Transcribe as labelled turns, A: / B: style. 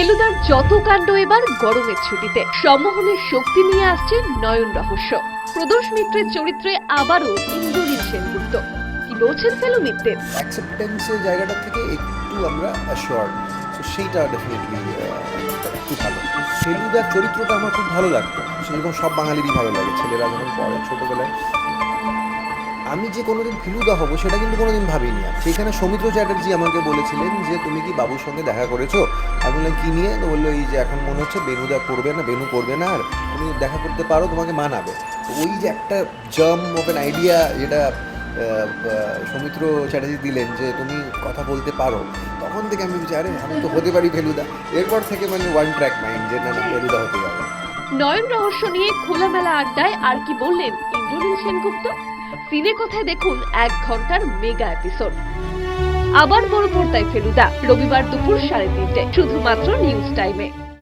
A: ফেলুদার যত কাণ্ড এবার গরমের ছুটিতে। সম্মোহনের শক্তি নিয়ে আসছে নয়ন রহস্য। প্রদোষ মিত্রের চরিত্রে আবারও ইন্দ্রনীল সেনগুপ্ত। কি বলছেন ফেলু মিত্রের?
B: অ্যাকসেপ্টেন্সের জায়গাটা থেকে একটু আমরা অ্যাশোর্ড তো সেইটা ডেফিনেটলি একটু ভালো। ফেলুদার চরিত্রটা আমার খুব ভালো লাগতো। সেরকম সব বাঙালিরই ভালো লাগে। ছেলেরা যখন পড়ে ছোটোবেলায় আমি যে কোনোদিন ফেলুদা হব, সেটা কিন্তু কোনোদিন ভাবিনি আর সেখানে সৌমিত্র চ্যাটার্জি আমাকে বলেছিলেন যে, তুমি কি বাবুর সঙ্গে দেখা করেছ? আমি বললাম, কী নিয়ে? তো বলল, এই যে এখন মনে হচ্ছে বেনুদা করবে না, বেনু করবে না, আর তুমি দেখা করতে পারো, তোমাকে মানাবে। তো ওই যে একটা অফ অ্যান আইডিয়া যেটা সৌমিত্র চ্যাটার্জি দিলেন যে, তুমি কথা বলতে পারো। তখন থেকে আমি বলছি, আরে, আমি তো হতে পারি ফেলুদা। এরপর থেকে মানে ওয়ান ট্র্যাক মাইন্ড যে, না ফেলুদা হতে যাবে
A: নয়ন রহস্য নিয়ে খোলামেলা আড্ডায় আর কি বললেন ইন্দ্রনীল সেনগুপ্ত? সিনে কোথায় দেখুন এক ঘণ্টার মেগা এপিসোড আবার বড় পর্দায় ফেলুদা, রবিবার দুপুর সাড়ে তিনটে, শুধুমাত্র নিউজ টাইমে